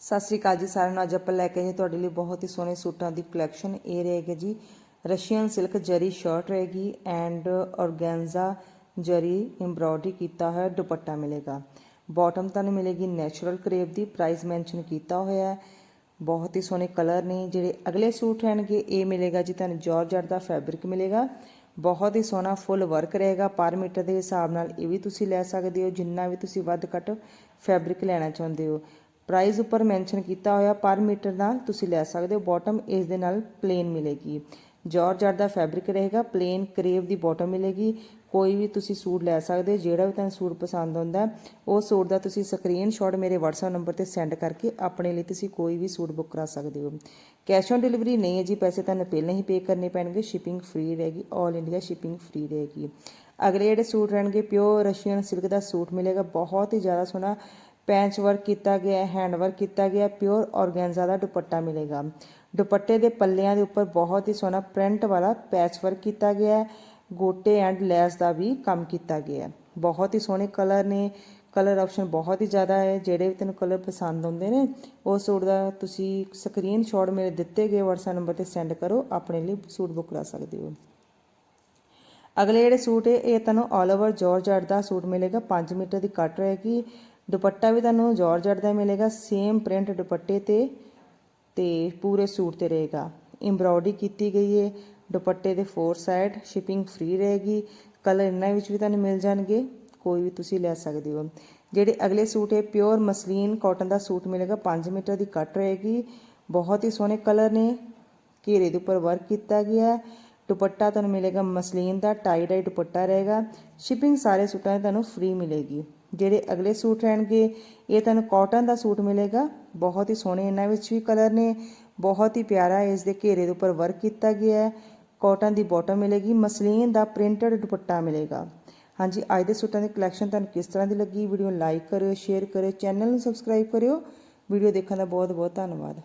ਸਤਿ ਸ੍ਰੀ ਅਕਾਲ ਜੀ ਸਾਰਿਆਂ ਨੂੰ। ਅੱਜ ਆਪਾਂ ਲੈ ਕੇ ਆਏ ਤੁਹਾਡੇ ਲਈ ਬਹੁਤ ਹੀ ਸੋਹਣੇ ਸੂਟਾਂ ਦੀ ਕਲੈਕਸ਼ਨ ਇਹ ਰਹੇਗਾ ਜੀ ਰਸ਼ੀਅਨ ਸਿਲਕ ਜਰੀ ਸ਼ਰਟ ਰਹੇਗੀ ਐਂਡ ਔਰਗੈਂਜ਼ਾ ਜਰੀ ਐਮਬ੍ਰੋਇਡਰੀ ਕੀਤਾ ਹੋਇਆ ਦੁਪੱਟਾ ਮਿਲੇਗਾ। ਬਾਟਮ ਤੁਹਾਨੂੰ ਮਿਲੇਗੀ ਨੈਚੁਰਲ ਕਰੇਪ ਦੀ ਪ੍ਰਾਈਸ ਮੈਂਸ਼ਨ ਕੀਤਾ ਹੋਇਆ ਹੈ। ਬਹੁਤ ਹੀ ਸੋਹਣੇ ਕਲਰ ਨੇ ਜਿਹੜੇ ਅਗਲੇ ਸੂਟ ਰਹਿਣਗੇ, ਇਹ ਮਿਲੇਗਾ ਜੀ ਤੁਹਾਨੂੰ ਜਾਰਜਟ ਦਾ ਫੈਬਰਿਕ ਮਿਲੇਗਾ। ਬਹੁਤ ਹੀ ਸੋਹਣਾ ਫੁੱਲ ਵਰਕ ਰਹੇਗਾ, ਪਰ ਮੀਟਰ ਦੇ ਹਿਸਾਬ ਨਾਲ ਇਹ ਵੀ ਤੁਸੀਂ ਲੈ ਸਕਦੇ ਹੋ, ਜਿੰਨਾ ਵੀ ਤੁਸੀਂ ਵੱਧ ਘੱਟ ਫੈਬਰਿਕ ਲੈਣਾ ਚਾਹੁੰਦੇ ਹੋ। ਪ੍ਰਾਈਸ ਉੱਪਰ ਮੈਂਸ਼ਨ ਕੀਤਾ ਹੋਇਆ ਪਰ ਮੀਟਰ ਨਾਲ ਤੁਸੀਂ ਲੈ ਸਕਦੇ ਹੋ। ਬਾਟਮ ਇਸ ਦੇ ਨਾਲ ਪਲੇਨ ਮਿਲੇਗੀ। ਜਾਰਜਟ ਦਾ ਫੈਬਰਿਕ ਰਹੇਗਾ। ਪਲੇਨ ਕਰੇਵ ਦੀ ਬਾਟਮ ਮਿਲੇਗੀ। ਕੋਈ ਵੀ ਤੁਸੀਂ ਸੂਟ ਲੈ ਸਕਦੇ ਹੋ। ਜਿਹੜਾ ਵੀ ਤੁਹਾਨੂੰ ਸੂਟ ਪਸੰਦ ਆਉਂਦਾ ਉਹ ਸੂਟ ਦਾ ਤੁਸੀਂ ਸਕਰੀਨਸ਼ਾਟ ਮੇਰੇ WhatsApp ਨੰਬਰ ਤੇ ਸੈਂਡ ਕਰਕੇ ਆਪਣੇ ਲਈ ਤੁਸੀਂ ਕੋਈ ਵੀ ਸੂਟ ਬੁੱਕ ਕਰਾ ਸਕਦੇ ਹੋ। ਕੈਸ਼ ਔਨ ਡਿਲੀਵਰੀ ਨਹੀਂ ਹੈ ਜੀ। ਪੈਸੇ ਤੁਹਾਨੂੰ ਪਹਿਲਾਂ ਹੀ ਪੇ ਕਰਨੇ ਪੈਣਗੇ। ਸ਼ਿਪਿੰਗ ਫ੍ਰੀ ਰਹੇਗੀ। 올 ਇੰਡੀਆ ਸ਼ਿਪਿੰਗ ਫ੍ਰੀ ਰਹੇਗੀ। ਅਗਲੇ ਜਿਹੜੇ ਸੂਟ ਰਹਿਣਗੇ ਪਿਓਰ ਰਸ਼ੀਅਨ ਸਿਲਕ ਦਾ ਸੂਟ ਮਿਲੇਗਾ। ਬਹੁਤ ਹੀ ਜ਼ਿਆਦਾ ਸੋਹਣਾ ਪੈਂਚ ਵਰਕ ਕੀਤਾ ਗਿਆ, ਹੈਂਡ ਵਰਕ ਕੀਤਾ ਗਿਆ, ਪਿਓਰ ਔਰਗੈਂਜ਼ਾ ਦਾ ਦੁਪੱਟਾ ਮਿਲੇਗਾ। ਦੁਪੱਟੇ ਦੇ ਪੱਲਿਆਂ ਦੇ ਉੱਪਰ ਬਹੁਤ ਹੀ ਸੋਹਣਾ ਪ੍ਰਿੰਟ ਵਾਲਾ ਪੈਚ ਵਰਕ ਕੀਤਾ ਗਿਆ ਹੈ। ਗੋਟੇ ਐਂਡ ਲੈਸ ਦਾ ਵੀ ਕੰਮ ਕੀਤਾ ਗਿਆ ਹੈ। ਬਹੁਤ ਹੀ ਸੋਹਣੇ ਕਲਰ ਨੇ। ਕਲਰ ਆਪਸ਼ਨ ਬਹੁਤ ਹੀ ਜ਼ਿਆਦਾ ਹੈ। ਜਿਹੜੇ ਵੀ ਤੈਨੂੰ ਕਲਰ ਪਸੰਦ ਆਉਂਦੇ ਨੇ, ਉਹ ਸੂਟ ਦਾ ਤੁਸੀਂ ਸਕਰੀਨਸ਼ਾਟ ਮੇਰੇ ਦਿੱਤੇ ਗਏ WhatsApp ਨੰਬਰ ਤੇ ਸੈਂਡ ਕਰੋ। ਆਪਣੇ ਲਈ ਸੂਟ ਬੁੱਕ ਕਰਾ ਸਕਦੇ ਹੋ। ਅਗਲੇ ਜਿਹੜੇ ਸੂਟ ਹੈ, ਇਹ ਤੁਹਾਨੂੰ ਆਲ ਓਵਰ ਜਾਰਜਟ ਦਾ ਸੂਟ ਮਿਲੇਗਾ। 5 ਮੀਟਰ ਦੀ ਕੱਟ ਰਹੇਗੀ। ਦੁਪੱਟਾ ਵੀ ਤੁਹਾਨੂੰ ਜਾਰਜਟ ਦਾ ਮਿਲੇਗਾ ਸੇਮ ਪ੍ਰਿੰਟ ਦੁਪੱਟੇ ਤੇ ਤੇ ਪੂਰੇ ਸੂਟ ਤੇ ਰਹੇਗਾ। ਐਮਬ੍ਰੋਇਡਰੀ ਕੀਤੀ ਗਈ ਹੈ ਦੁਪੱਟੇ ਦੇ ਫੋਰ ਸਾਈਡ ਸ਼ਿਪਿੰਗ ਫ੍ਰੀ ਰਹੇਗੀ। ਕਲਰ ਇਹਨਾਂ ਵਿੱਚ ਵੀ ਤੁਹਾਨੂੰ ਮਿਲ ਜਾਣਗੇ, ਕੋਈ ਵੀ ਤੁਸੀਂ ਲੈ ਸਕਦੇ ਹੋ। ਜਿਹੜੇ ਅਗਲੇ ਸੂਟ ਹੈ ਪਿਓਰ ਮਸਲੀਨ ਕਾਟਨ ਦਾ ਸੂਟ ਮਿਲੇਗਾ 5 ਮੀਟਰ ਦੀ ਕੱਟ ਰਹੇਗੀ। ਬਹੁਤ ਹੀ ਸੋਹਣੇ ਕਲਰ ਨੇ, ਘੇਰੇ ਦੇ ਉੱਪਰ ਵਰਕ ਕੀਤਾ ਗਿਆ ਹੈ। ਦੁਪੱਟਾ ਤੁਹਾਨੂੰ ਮਿਲੇਗਾ ਮਸਲੀਨ ਦਾ ਟਾਈ ਡਾਈ ਦੁਪੱਟਾ ਰਹੇਗਾ। ਸ਼ਿਪਿੰਗ ਸਾਰੇ ਸੂਟਾਂ ਦੀ ਤੁਹਾਨੂੰ ਫ੍ਰੀ ਮਿਲੇਗੀ। ਜਿਹੜੇ ਅਗਲੇ ਸੂਟ ਰਹਿਣਗੇ, ਇਹ ਤੁਹਾਨੂੰ ਕਾਟਨ ਦਾ ਸੂਟ ਮਿਲੇਗਾ। ਬਹੁਤ ਹੀ ਸੋਹਣੇ ਇਹਨਾਂ ਵਿੱਚ ਵੀ ਕਲਰ ਨੇ। ਬਹੁਤ ਹੀ ਪਿਆਰਾ ਇਸ ਦੇ ਘੇਰੇ ਦੇ ਉੱਪਰ ਵਰਕ ਕੀਤਾ ਗਿਆ ਹੈ। ਕਾਟਨ ਦੀ ਬਾਟਮ ਮਿਲੇਗੀ, ਮਸਲੀਨ ਦਾ ਪ੍ਰਿੰਟਡ ਦੁਪੱਟਾ ਮਿਲੇਗਾ। ਹਾਂਜੀ, ਅੱਜ ਦੇ ਸੂਟਾਂ ਦੀ ਕਲੈਕਸ਼ਨ ਤੁਹਾਨੂੰ ਕਿਸ ਤਰ੍ਹਾਂ ਦੀ ਲੱਗੀ? ਵੀਡੀਓ ਲਾਈਕ ਕਰਿਓ ਸ਼ੇਅਰ ਕਰਿਓ ਚੈਨਲ ਨੂੰ ਸਬਸਕ੍ਰਾਈਬ ਕਰਿਓ। ਵੀਡੀਓ ਦੇਖਣ ਦਾ ਬਹੁਤ ਬਹੁਤ ਧੰਨਵਾਦ।